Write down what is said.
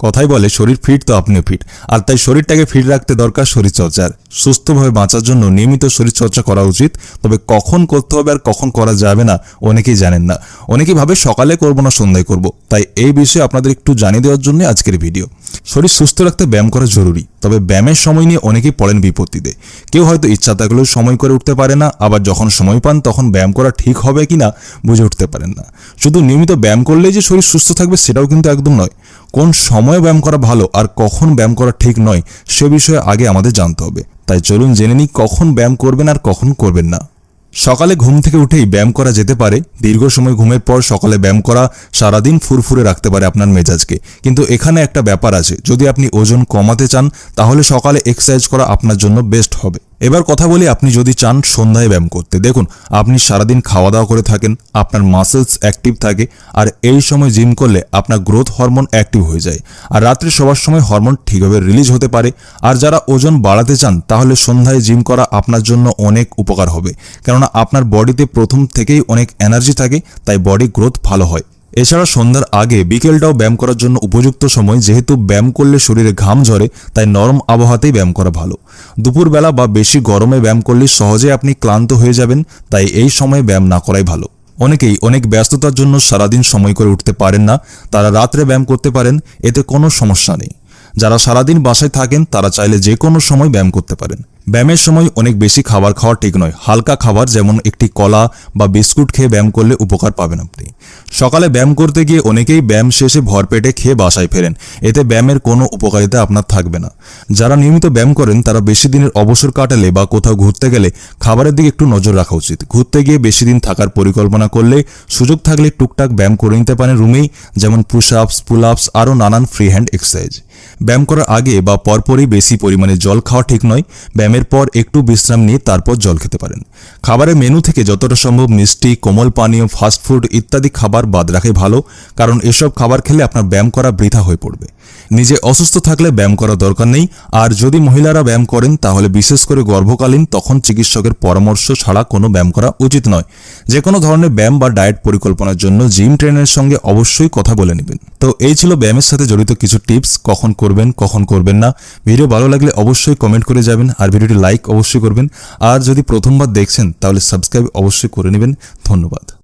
কথাই বলে শরীর ফিট তো আপনিও ফিট। আর তাই শরীরটাকে ফিট রাখতে দরকার শরীরচর্চার। সুস্থভাবে বাঁচার জন্য নিয়মিত শরীরচর্চা করা উচিত। তবে কখন করতে হবে আর কখন করা যাবে না, অনেকেই জানেন না। অনেকেই ভাবে সকালে করব না সন্ধ্যায় করব। তাই এই বিষয়ে আপনাদের একটু জানিয়ে দেওয়ার জন্য আজকের ভিডিও। শরীর সুস্থ রাখতে ব্যায়াম করা জরুরি। তবে ব্যায়ামের সময় নিয়ে অনেকেই পড়েন বিপত্তিতে। কেউ হয়তো ইচ্ছা থাকলেও সময় করে উঠতে পারে না। আবার যখন সময় পান তখন ব্যায়াম করা ঠিক হবে কি না বুঝে উঠতে পারেন না। শুধু নিয়মিত ব্যায়াম করলেই যে শরীর সুস্থ থাকবে সেটাও কিন্তু একদম নয়। কোন সময়ে ব্যায়াম করা ভালো আর কখন ব্যায়াম করা ঠিক নয়, সে বিষয়ে আগে আমাদের জানতে হবে। তাই চলুন জেনে নিই কখন ব্যায়াম করবেন আর কখন করবেন না। সকালে ঘুম থেকে উঠেই ব্যায়াম করা যেতে পারে। দীর্ঘ সময় ঘুমের পর সকালে ব্যায়াম করা সারাদিন ফুরফুরে রাখতে পারে আপনার মেজাজকে। কিন্তু এখানে একটা ব্যাপার আছে, যদি আপনি ওজন কমাতে চান, তাহলে সকালে এক্সারসাইজ করা আপনার জন্য বেস্ট হবে। এবার কথা বলি আপনি যদি চান সন্ধ্যায় ব্যায়াম করতে। দেখুন, আপনি সারাদিন খাওয়া দাওয়া করে থাকেন, আপনার মাসেলস অ্যাক্টিভ থাকে, আর এই সময় জিম করলে আপনার গ্রোথ হরমোন অ্যাক্টিভ হয়ে যায়। আর রাত্রে সবার সময় হরমোন ঠিকভাবে রিলিজ হতে পারে। আর যারা ওজন বাড়াতে চান, তাহলে সন্ধ্যায় জিম করা আপনার জন্য অনেক উপকার হবে। কেননা আপনার বডিতে প্রথম থেকেই অনেক এনার্জি থাকে, তাই বডি গ্রোথ ভালো হয়। এছাড়া সন্ধ্যার আগে বিকেলটাও ব্যায়াম করার জন্য উপযুক্ত সময়, যেহেতু ব্যায়াম করলে শরীরে ঘাম ঝরে, তাই নরম আবহাওয়াতেই ব্যায়াম করা ভালো। দুপুরবেলা বা বেশি গরমে ব্যায়াম করলে সহজে আপনি ক্লান্ত হয়ে যাবেন, তাই এই সময় ব্যায়াম না করাই ভালো। অনেকেই অনেক ব্যস্ততার জন্য সারাদিন সময় করে উঠতে পারেন না, তারা রাত্রে ব্যায়াম করতে পারেন, এতে কোনো সমস্যা নেই। যারা সারাদিন বাসায় থাকেন, তারা চাইলে যে কোনো সময় ব্যায়াম করতে পারেন। ব্যায়ামের সময় অনেক বেশি খাবার খাওয়া ঠিক নয়। হালকা খাবার যেমন একটি কলা বা বিস্কুট খেয়ে ব্যায়াম করলে উপকার পাবেন আপনি। সকালে ব্যায়াম করতে গিয়ে অনেকেই ব্যায়াম শেষে ভরপেটে খেয়ে বাসায় ফেরেন। এতে ব্যায়ামের কোনো উপকারিতা আপনার থাকবে না। যারা নিয়মিত ব্যায়াম করেন, তারা বেশি দিনের অবসর কাটালে বা কোথাও ঘুরতে গেলে খাবারের দিকে একটু নজর রাখা উচিত। ঘুরতে গিয়ে বেশি দিন থাকার পরিকল্পনা করলে সুযোগ থাকলে টুকটাক ব্যায়াম করে নিতে পারেন রুমেই, যেমন পুশ আপস পুল আপস আরও নানান ফ্রি হ্যান্ড এক্সারসাইজ। ব্যায়াম করার আগে বা পরপরই বেশি পরিমাণে জল খাওয়া ঠিক নয়। ব্যায়ামের পর একটু বিশ্রাম নিয়ে তারপর জল খেতে পারেন। খাবারের মেনু থেকে যতটা সম্ভব মিষ্টি, কোমল পানীয় ফাস্টফুড ইত্যাদি খাবার বাদ রাখাই ভালো, কারণ এসব খাবার খেলে আপনার ব্যায়াম করা বৃথা হয়ে পড়বে। নিজে অসুস্থ থাকলে ব্যায়াম করা দরকার নেই। আর যদি মহিলারা ব্যায়াম করেন, তাহলে বিশেষ করে গর্ভকালীন, তখন চিকিৎসকের পরামর্শ ছাড়া কোনো ব্যায়াম করা উচিত নয়। যে কোনো ধরনের ব্যায়াম বা ডায়েট পরিকল্পনার জন্য জিম ট্রেনারের সঙ্গে অবশ্যই কথা বলে নেবেন। তো এই ছিল ব্যায়ামের সাথে জড়িত কিছু টিপস, কখন করবেন কখন করবেন না। ভিডিও ভালো লাগলে অবশ্যই কমেন্ট করে যাবেন, আর ভিডিওটি লাইক অবশ্যই করবেন। আর যদি প্রথমবার দেখছেন, তাহলে সাবস্ক্রাইব অবশ্যই করে নেবেন। ধন্যবাদ।